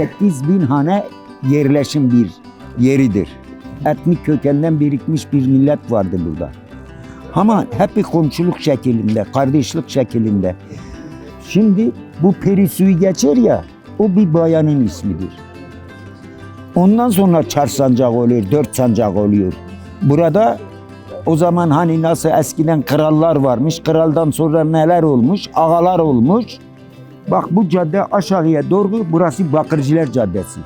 Burası 8 bin hane yerleşim bir yeridir. Etnik kökenden birikmiş bir millet vardı burada. Ama hep bir komşuluk şeklinde, kardeşlik şeklinde. Şimdi bu peri suyu geçer ya, o bir bayanın ismidir. Ondan sonra çar sancak oluyor, dört sancak oluyor. Burada o zaman hani nasıl eskiden krallar varmış, kraldan sonra neler olmuş, ağalar olmuş. Bak bu cadde aşağıya doğru burası Bakırcılar Caddesi.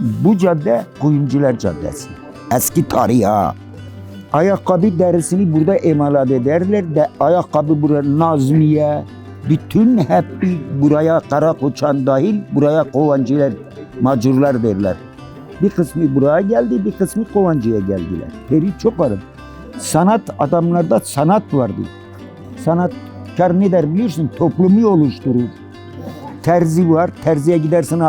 Bu cadde Kuyumcular Caddesi. Eski tarih ha. Ayakkabı derisini burada emalat ederler de ayakkabı buraya Nazmiye, bütün hep buraya Karakoçan dahil buraya kovancılar, macurlar derler. Bir kısmı buraya geldi, bir kısmı Kovancı'ya geldiler. Peri çok varım. Sanat adamlarda sanat vardı. Sanatkar ne der biliyorsun? Toplumu oluşturur. Terzi var, terziye gidersin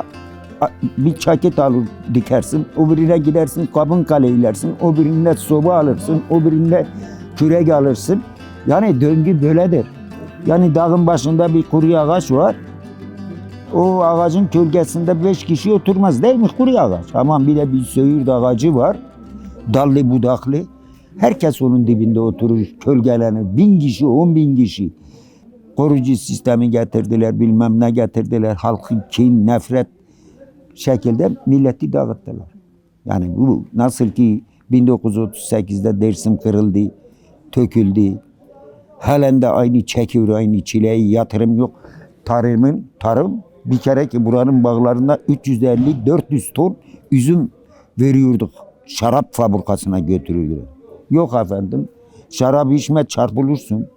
bir çaket alır dikersin. O birine gidersin kabın kaleylersin. O birinde soba alırsın. O birinde kürek alırsın. Yani döngü böyledir. Yani dağın başında bir kuru ağaç var. O ağacın gölgesinde beş kişi oturmaz değil mi kuru ağaç? Aman bir de bir söğürt ağacı var. Dallı budaklı. Herkes onun dibinde oturur, gölgelenir. Bin kişi, on bin kişi. Koruyucu sistemi getirdiler, bilmem ne getirdiler. Halkın kin, nefret şekilde milleti dağıttılar. Yani bu nasıl ki 1938'de Dersim kırıldı, töküldü. Halen de aynı çekiyor, aynı çileyi, yatırım yok. Tarımın, tarım bir kere ki buranın bağlarında 350-400 ton üzüm veriyorduk. Şarap fabrikasına götürüyorduk. Yok efendim. Şarap içme çarpılırsın.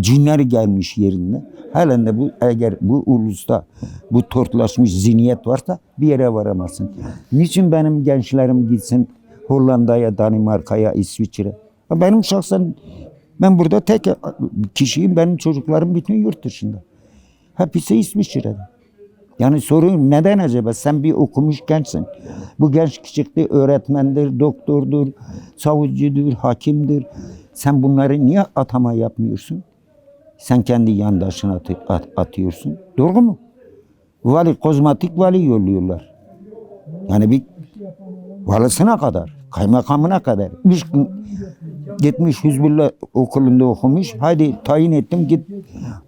Cinler gelmiş yerine. Halen de bu eğer bu ulusta bu tortlaşmış zihniyet varsa bir yere varamazsın. Niçin benim gençlerim gitsin Hollanda'ya, Danimarka'ya, İsviçre? Benim şahsen ben burada tek kişiyim. Benim çocuklarım bütün yurt dışında. Hepsi İsviçre'de. Yani soruyorum neden acaba? Sen bir okumuş gençsin. Bu genç çıktı öğretmendir, doktordur, savcıdır, hakimdir. Sen bunları niye atama yapmıyorsun? Sen kendi yandaşına atı- at- atıyorsun. Doğru mu? Vali, kozmetik vali yolluyorlar. Yani bir valısına kadar, kaymakamına kadar. Üç gün gitmiş Hizbullah okulunda okumuş. Haydi tayin ettim git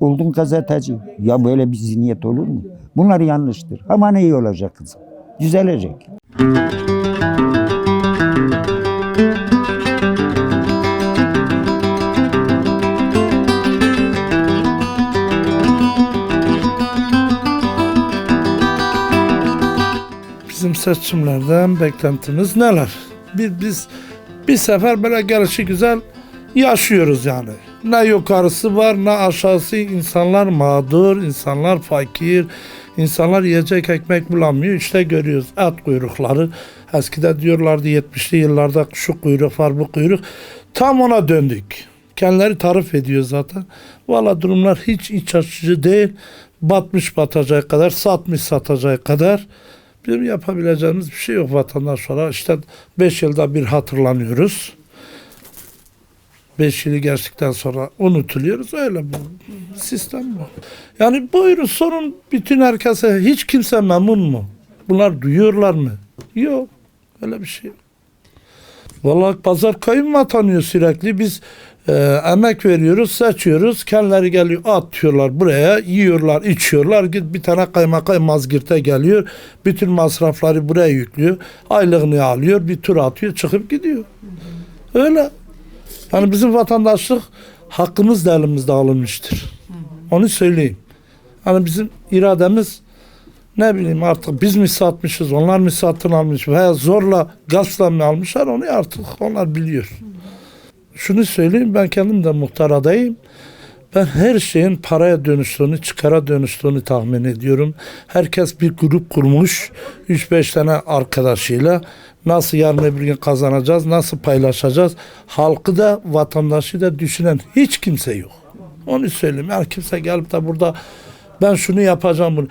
oldun gazeteci. Ya böyle bir zihniyet olur mu? Bunlar yanlıştır. Ama ne iyi olacak kızım. Düzelecek. Bizim seçimlerden beklentimiz neler? Bir, biz bir sefer böyle gelişi güzel yaşıyoruz yani. Ne yukarısı var ne aşağısı insanlar mağdur, insanlar fakir, insanlar yiyecek ekmek bulamıyor. İşte görüyoruz et kuyrukları. Eskiden diyorlardı 70'li yıllarda şu kuyruk var bu kuyruk. Tam ona döndük. Kendileri tarif ediyor zaten. Valla durumlar hiç iç açıcı değil. Batmış batacağı kadar, satmış satacağı kadar bir yapabileceğimiz bir şey yok vatandaşlara. İşte 5 yılda bir hatırlanıyoruz. 5 yılı geçtikten sonra unutuluyoruz. Öyle bu. Sistem bu. Yani buyurun sorun bütün herkese. Hiç kimse memnun mu? Bunlar duyuyorlar mı? Yok. Öyle bir şey yok. Vallahi pazar kayın mı atanıyor sürekli? Biz e, emek veriyoruz, seçiyoruz. Kendileri geliyor atıyorlar buraya, yiyorlar, içiyorlar. Git bir tane kaymakam mazgirte geliyor. Bütün masrafları buraya yüklüyor. Aylığını alıyor, bir tur atıyor, çıkıp gidiyor. Öyle. Yani bizim vatandaşlık hakkımız da elimizde alınmıştır. Onu söyleyeyim. Hani bizim irademiz ne bileyim artık biz mi satmışız, onlar mı satın almış veya zorla gasla mı almışlar onu artık onlar biliyor. Şunu söyleyeyim ben kendim de muhtar adayım. Ben her şeyin paraya dönüştüğünü, çıkara dönüştüğünü tahmin ediyorum. Herkes bir grup kurmuş. 3-5 tane arkadaşıyla nasıl yarın öbür gün kazanacağız, nasıl paylaşacağız. Halkı da vatandaşı da düşünen hiç kimse yok. Onu söyleyeyim. Yani kimse gelip de burada ben şunu yapacağım bunu.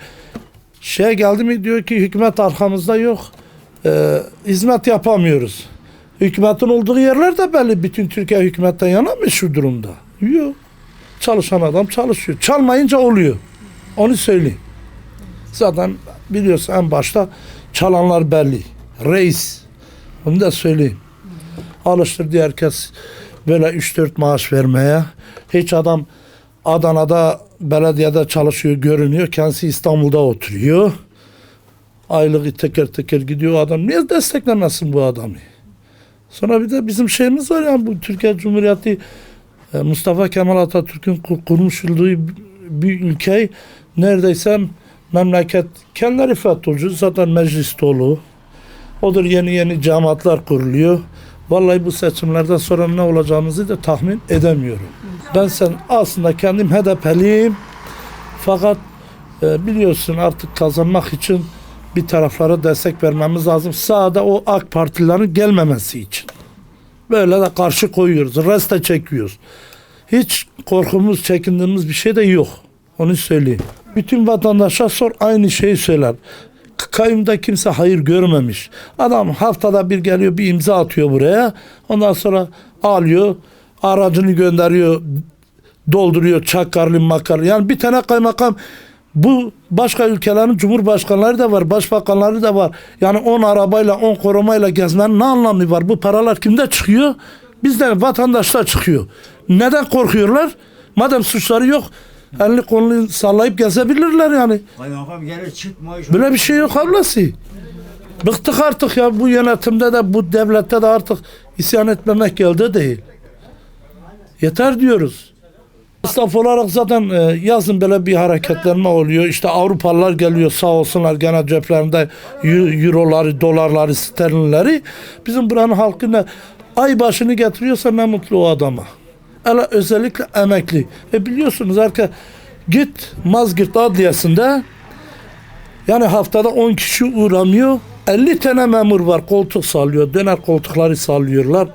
Şeye geldi mi diyor ki hükümet arkamızda yok. Ee, hizmet yapamıyoruz. Hükümetin olduğu yerler de belli. Bütün Türkiye hükümetten yana mı şu durumda? Yok. Çalışan adam çalışıyor. Çalmayınca oluyor. Onu söyleyeyim. Zaten biliyorsun en başta çalanlar belli. Reis. Onu da söyleyeyim. Alıştırdı herkes böyle 3-4 maaş vermeye. Hiç adam Adana'da belediyede çalışıyor görünüyor. Kendisi İstanbul'da oturuyor. Aylığı teker teker gidiyor adam. Niye desteklemesin bu adamı? Sonra bir de bizim şeyimiz var ya bu Türkiye Cumhuriyeti e, Mustafa Kemal Atatürk'ün kur- kurmuş olduğu bir ülkeyi neredeyse memleket kendileri FETÖ'cü zaten meclis dolu. Odur yeni yeni cemaatler kuruluyor. Vallahi bu seçimlerden sonra ne olacağımızı da tahmin edemiyorum. Ben sen aslında kendim HDP'liyim. Fakat e, biliyorsun artık kazanmak için bir taraflara destek vermemiz lazım. Sağda o AK Partilerin gelmemesi için. Böyle de karşı koyuyoruz. Reste çekiyoruz. Hiç korkumuz, çekindiğimiz bir şey de yok. Onu söyleyeyim. Bütün vatandaşa sor aynı şeyi söyler. Kayyumda kimse hayır görmemiş. Adam haftada bir geliyor bir imza atıyor buraya. Ondan sonra alıyor. Aracını gönderiyor. Dolduruyor çakarlı makarlı. Yani bir tane kaymakam bu başka ülkelerin cumhurbaşkanları da var, başbakanları da var. Yani 10 arabayla, 10 korumayla gezmenin ne anlamı var? Bu paralar kimde çıkıyor? Bizden vatandaşlar çıkıyor. Neden korkuyorlar? Madem suçları yok, elini kolunu sallayıp gezebilirler yani. Böyle bir şey yok ablası. Bıktık artık ya bu yönetimde de bu devlette de artık isyan etmemek geldi değil. Yeter diyoruz. Esnaf olarak zaten e, yazın böyle bir hareketlenme oluyor. İşte Avrupalılar geliyor sağ olsunlar gene ceplerinde eu- euroları, dolarları, sterlinleri. Bizim buranın halkı ne ay başını getiriyorsa ne mutlu o adama. Hele özellikle emekli. E biliyorsunuz herkes git Mazgirt Adliyesi'nde yani haftada 10 kişi uğramıyor. 50 tane memur var koltuk sallıyor. Döner koltukları sallıyorlar.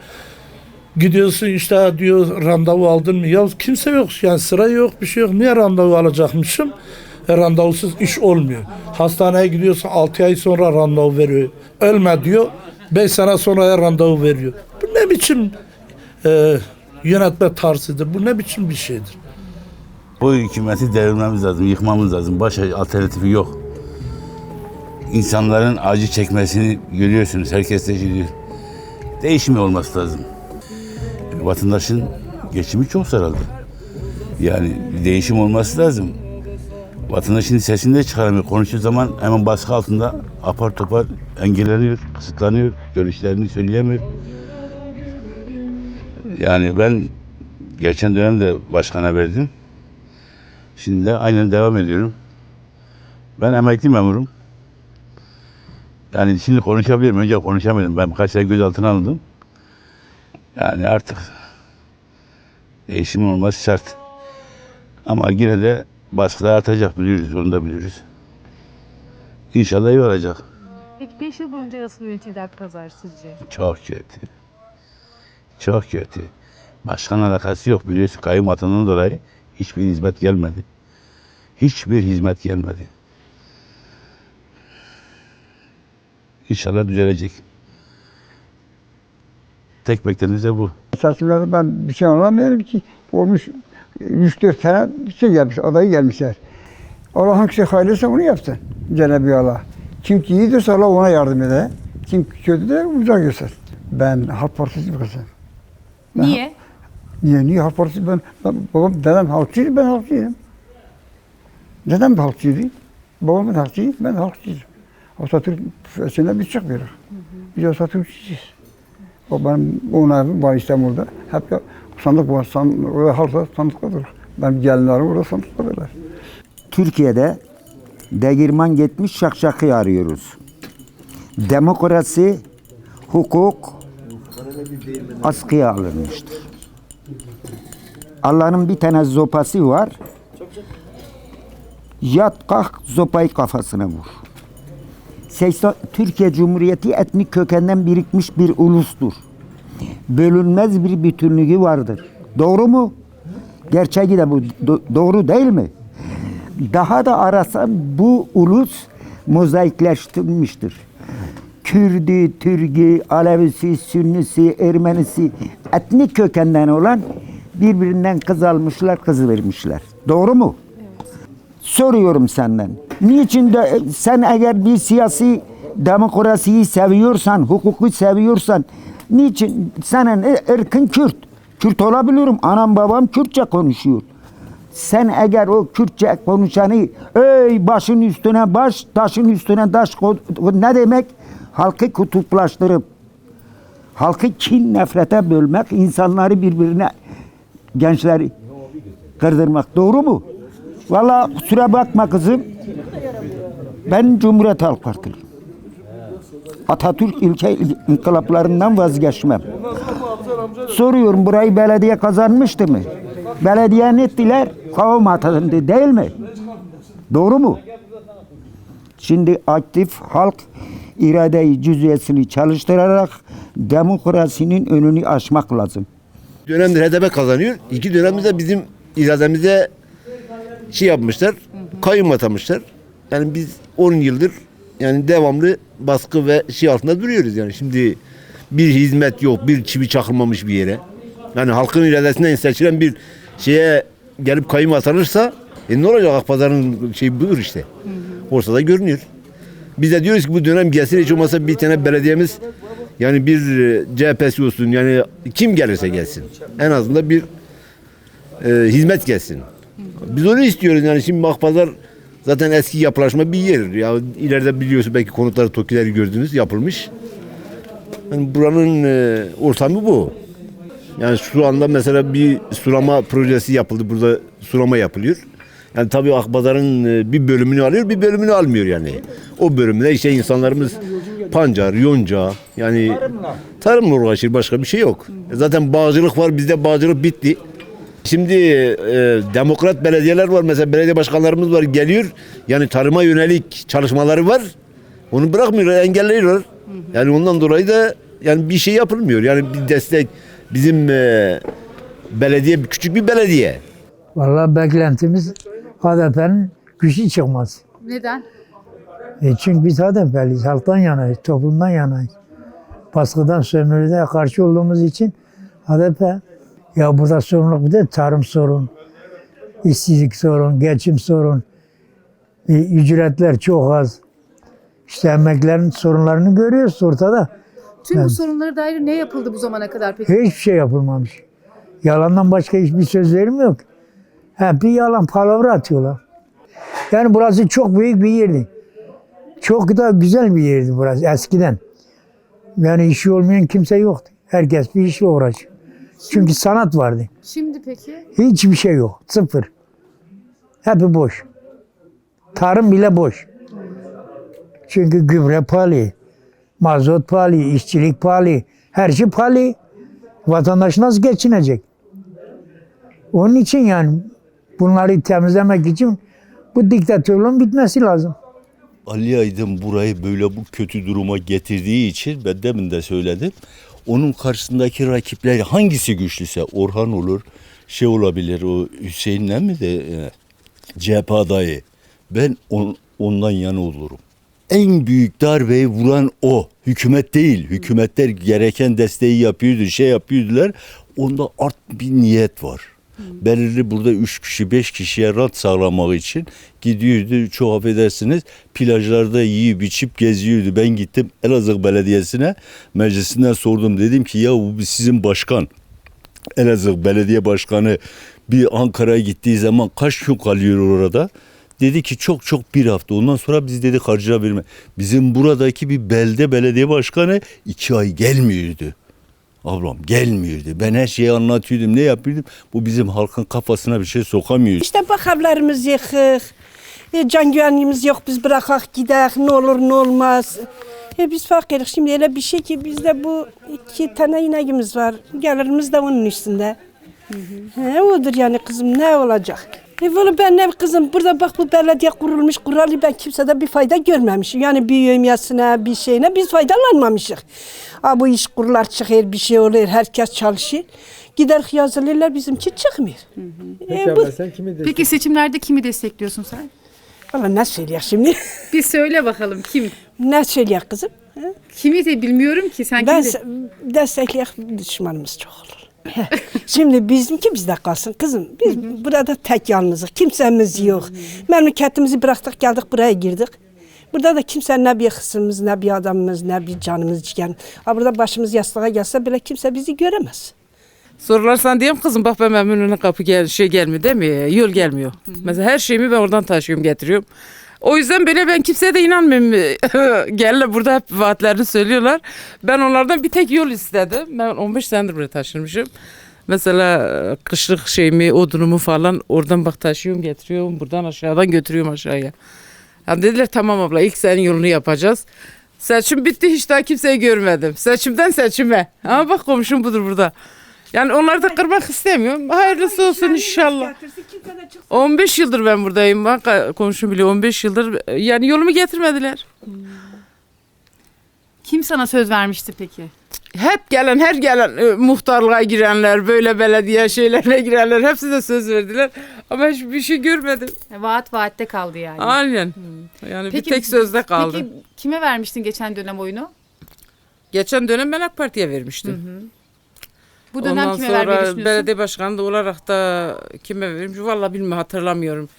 Gidiyorsun işte diyor randevu aldın mı? Ya kimse yok yani sıra yok bir şey yok. Niye randevu alacakmışım? E, randevusuz iş olmuyor. Hastaneye gidiyorsun 6 ay sonra randevu veriyor. Ölme diyor. 5 sene sonra randevu veriyor. Bu ne biçim e, yönetme tarzıdır? Bu ne biçim bir şeydir? Bu hükümeti devirmemiz lazım, yıkmamız lazım. Başka alternatifi yok. İnsanların acı çekmesini görüyorsunuz. Herkes de görüyor. Değişimi olması lazım. Vatandaşın geçimi çok sarıldı. Yani bir değişim olması lazım. Vatandaşın sesini de çıkaramıyor. Konuştuğu zaman hemen baskı altında apar topar engelleniyor, kısıtlanıyor, görüşlerini söyleyemiyor. Yani ben geçen dönemde başkana verdim. Şimdi de aynen devam ediyorum. Ben emekli memurum. Yani şimdi konuşabilirim. Önce konuşamıyordum. Ben birkaç ay gözaltına alındım. Yani artık değişim olması şart. Ama yine de baskılar artacak biliyoruz. Onu da biliyoruz. İnşallah iyi olacak. Peki 5 yıl boyunca nasıl yönetildi Akpazar sizce? Çok kötü. Çok kötü. Başkan alakası yok biliyorsun. Kayyum atanından dolayı hiçbir hizmet gelmedi. Hiçbir hizmet gelmedi. İnşallah düzelecek. Tek beklentimiz de bu. Seçimlerde ben bir şey anlamıyorum ki. Olmuş 3-4 tane bir şey gelmiş, adayı gelmişler. Allah hangisi hayırlıysa onu yapsın Cenab-ı Allah. Kim ki iyidirse Allah ona yardım eder. Kim kötü de uzak göster. Ben Halk Partisi bir kızım. Niye? Niye? Niye Halk Partisi? Ben, ben babam, dedem halkçıydı, ben halkçıydım. Dedem de halkçıydı. Babam da halkçıydı, ben de halkçıydım. Atatürk fesine biz çıkmıyoruz. Biz Atatürkçüyüz. O benim onun evim var İstanbul'da. Hep sandık var. Sandık, orada halkta sandıkta durur. Benim gelinlerim orada sandıkta dururlar. Türkiye'de degirman gitmiş şakşakı arıyoruz. Demokrasi, hukuk askıya alınmıştır. Allah'ın bir tane zopası var. Yat kalk zopayı kafasına vur. 80 Türkiye Cumhuriyeti etnik kökenden birikmiş bir ulustur. Bölünmez bir bütünlüğü vardır. Doğru mu? Gerçeği de bu. Do- doğru değil mi? Daha da arasam bu ulus mozaikleştirilmiştir. Kürdü, Türk'ü, Alevisi, Sünnisi, Ermenisi etnik kökenden olan birbirinden kız almışlar, kız vermişler. Doğru mu? Soruyorum senden. Niçin de sen eğer bir siyasi demokrasiyi seviyorsan, hukuku seviyorsan, niçin senin ı- ırkın Kürt? Kürt olabilirim. Anam babam Kürtçe konuşuyor. Sen eğer o Kürtçe konuşanı ey başın üstüne baş, taşın üstüne taş ne demek? Halkı kutuplaştırıp halkı kin nefrete bölmek, insanları birbirine gençleri kırdırmak. Doğru mu? Vallahi kusura bakma kızım. Ben Cumhuriyet Halk Partiliyim. Atatürk ülke inkılaplarından vazgeçmem. Soruyorum burayı belediye kazanmıştı mı? Belediye ne ettiler? Kavom atandı değil mi? Doğru mu? Şimdi aktif halk iradeyi cüziyesini çalıştırarak demokrasinin önünü aşmak lazım. dönemdir HDP kazanıyor. İki dönemde bizim irademize şey yapmışlar. Kayyum atamışlar. Yani biz 10 yıldır yani devamlı baskı ve şey altında duruyoruz yani. Şimdi bir hizmet yok, bir çivi çakılmamış bir yere. Yani halkın iradesinden seçilen bir şeye gelip kayyum atanırsa e ne olacak Akpazar'ın şey budur işte. Ortada görünüyor. Biz de diyoruz ki bu dönem gelsin hiç olmazsa bir tane belediyemiz yani bir e, CHP'si olsun yani kim gelirse gelsin. En azından bir e, hizmet gelsin. Biz onu istiyoruz yani şimdi Makpazar zaten eski yapılaşma bir yer. Ya ileride biliyorsun belki konutları tokileri gördünüz yapılmış. Yani buranın e, ortamı bu. Yani şu anda mesela bir sulama projesi yapıldı. Burada sulama yapılıyor. Yani tabii Akbadar'ın e, bir bölümünü alıyor, bir bölümünü almıyor yani. O bölümde işte insanlarımız pancar, yonca yani tarımla uğraşır başka bir şey yok. Zaten bağcılık var bizde bağcılık bitti. Şimdi e, demokrat belediyeler var mesela belediye başkanlarımız var geliyor. Yani tarıma yönelik çalışmaları var. Onu bırakmıyorlar, engelliyorlar. Yani ondan dolayı da yani bir şey yapılmıyor. Yani bir destek bizim e, belediye küçük bir belediye. Vallahi beklentimiz HDP'nin güçlü çıkması. Neden? E çünkü biz HDP'liyiz, halktan yanayız, toplumdan yanayız. Baskıdan, sömürüde karşı olduğumuz için HDP, ya burada sorunluk bir de tarım sorun, işsizlik sorun, geçim sorun, e, ücretler çok az. İşte emeklerin sorunlarını görüyoruz ortada. Tüm bu Evet. sorunlara dair ne yapıldı bu zamana kadar peki? Hiçbir şey yapılmamış. Yalandan başka hiçbir sözlerim yok. Hep bir yalan, palavra atıyorlar. Yani burası çok büyük bir yerdi. Çok da güzel bir yerdi burası eskiden. Yani işi olmayan kimse yoktu. Herkes bir işle uğraşıyor. Çünkü sanat vardı. Şimdi peki? Hiçbir şey yok. Sıfır. Hep boş. Tarım bile boş. Çünkü gübre pahalı. Mazot pahalı, işçilik pahalı. Her şey pahalı. Vatandaş nasıl geçinecek? Onun için yani bunları temizlemek için bu diktatörlüğün bitmesi lazım. Ali Aydın burayı böyle bu kötü duruma getirdiği için ben demin de söyledim. Onun karşısındaki rakipler hangisi güçlüyse Orhan olur, şey olabilir o Hüseyin'le mi de e, CHP adayı. Ben on- ondan yana olurum. En büyük darbeyi vuran o. Hükümet değil. Hükümetler gereken desteği yapıyordu, şey yapıyordular. Onda art bir niyet var. Belirli burada üç kişi, beş kişiye rant sağlamak için gidiyordu. Çok affedersiniz plajlarda yiyip içip geziyordu. Ben gittim Elazığ Belediyesi'ne meclisinden sordum. Dedim ki ya bu sizin başkan Elazığ Belediye Başkanı bir Ankara'ya gittiği zaman kaç gün kalıyor orada? Dedi ki çok çok bir hafta. Ondan sonra biz dedik harcayabilir Bizim buradaki bir belde belediye başkanı iki ay gelmiyordu. Ablam gelmiyordu. Ben her şeyi anlatıyordum. Ne yapıyordum? Bu bizim halkın kafasına bir şey sokamıyor. İşte bak evlerimiz yıkık. E, can güvenliğimiz yok biz bırakak gidek ne olur ne olmaz. E, biz fakiriz şimdi öyle bir şey ki bizde bu iki tane ineğimiz var. Gelirimiz de onun üstünde. He, odur yani kızım ne olacak? E valla ben ne kızım burada bak bu belediye kurulmuş kuralı ben kimsede bir fayda görmemişim. Yani bir yövmiyesine bir şeyine biz faydalanmamışız. Ha bu iş kurular çıkıyor bir şey oluyor herkes çalışıyor. Gider yazılırlar bizimki çıkmıyor. E, bu, Peki seçimlerde kimi destekliyorsun sen? Valla ne söyleyek şimdi? Bir söyle bakalım kim? ne söyleyek kızım? Kimi de bilmiyorum ki sen Ben kimi de... destekleyek düşmanımız çok olur. Şimdi bizimki bizde kalsın kızım. Biz burada tek yalnızız. Kimsemiz yok. Memleketimizi bıraktık geldik buraya girdik. Burada da kimse ne bir kızımız, ne bir adamımız, ne bir canımız ciğer. Ha burada başımız yastığa gelse bile kimse bizi göremez. Sorularsan diyeyim kızım bak ben memnunum kapı gel şey gelmiyor değil mi? Yol gelmiyor. Mesela her şeyimi ben oradan taşıyorum getiriyorum. O yüzden böyle ben kimseye de inanmıyorum. Gel burada hep vaatlerini söylüyorlar. Ben onlardan bir tek yol istedim. Ben 15 senedir buraya taşınmışım. Mesela e, kışlık şeyimi, odunumu falan oradan bak taşıyorum getiriyorum. Buradan aşağıdan götürüyorum aşağıya. Ha dediler tamam abla ilk senin yolunu yapacağız. Seçim bitti hiç daha kimseyi görmedim. Seçimden seçime. Ama bak komşum budur burada. Yani onları da kırmak istemiyorum. Hayırlısı olsun inşallah. 15 yıldır ben buradayım. Bak komşum bile 15 yıldır yani yolumu getirmediler. Kim sana söz vermişti peki? Hep gelen her gelen e, muhtarlığa girenler, böyle belediye şeylerine girenler hepsi de söz verdiler. Ama hiçbir şey görmedim. Vaat vaatte kaldı yani. Aynen. Yani Peki- bir tek sözde kaldı. Peki kime vermiştin geçen dönem oyunu? Geçen dönem ben AK Parti'ye vermiştim. Bu dönem Ondan kime vermeyi sonra düşünüyorsun? belediye başkanı da olarak da kime vermiş vallahi bilmiyorum hatırlamıyorum.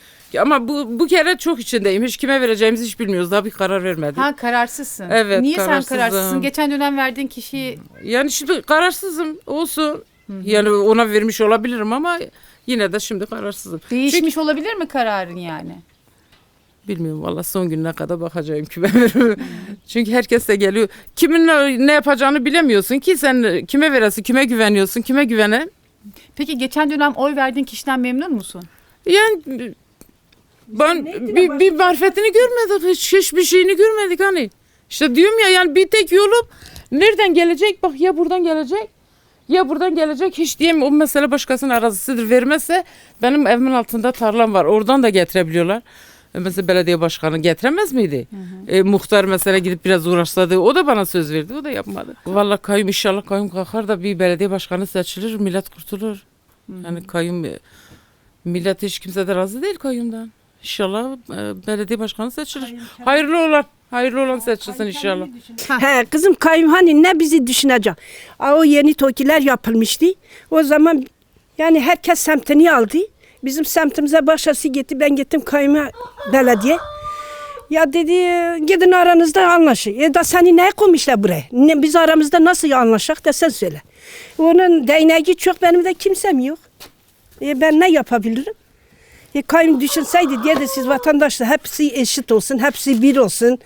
Ama bu bu kere çok içindeyim. Hiç kime vereceğimizi hiç bilmiyoruz. Daha bir karar vermedik. Ha kararsızsın. Evet, Niye kararsızım. sen kararsızsın? Geçen dönem verdiğin kişiyi Yani şimdi kararsızım olsun. Yani ona vermiş olabilirim ama yine de şimdi kararsızım. değişmiş olabilir mi kararın yani? Bilmiyorum valla son gününe kadar bakacağım kime veririm. Çünkü herkes de geliyor. Kimin ne, yapacağını bilemiyorsun ki sen kime veresin, kime güveniyorsun, kime güvene. Peki geçen dönem oy verdiğin kişiden memnun musun? Yani ben bir, bir marifetini görmedik. Hiç, hiçbir şeyini görmedik hani. İşte diyorum ya yani bir tek yolum nereden gelecek? Bak ya buradan gelecek ya buradan gelecek. Hiç diyeyim o mesele başkasının arazisidir. Vermezse benim evimin altında tarlam var. Oradan da getirebiliyorlar. Mesela belediye başkanı getiremez miydi? E, muhtar mesela gidip biraz uğraşladı. O da bana söz verdi. O da yapmadı. Vallahi kayyum inşallah kayyum kalkar da bir belediye başkanı seçilir. Millet kurtulur. Yani kayyum millet hiç kimse de razı değil kayyumdan. İnşallah e, belediye başkanı seçilir. Hayırlı olan. Hayırlı olan seçilsin inşallah. He kızım kayım hani ne bizi düşünecek? Aa, o yeni tokiler yapılmıştı. O zaman yani herkes semtini aldı. Bizim semtimize başkası gitti. Ben gittim kayıma belediye. Ya dedi gidin aranızda anlaşın. E da seni ne koymuşlar buraya? Ne, biz aramızda nasıl anlaşak da sen söyle. Onun değneği çok benim de kimsem yok. E ben ne yapabilirim? E kayın düşünseydi diye de siz vatandaşlar hepsi eşit olsun, hepsi bir olsun.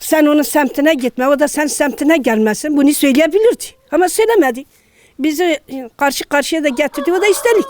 Sen onun semtine gitme, o da sen semtine gelmesin. Bunu söyleyebilirdi. Ama söylemedi. Bizi karşı karşıya da getirdi, o da istedik.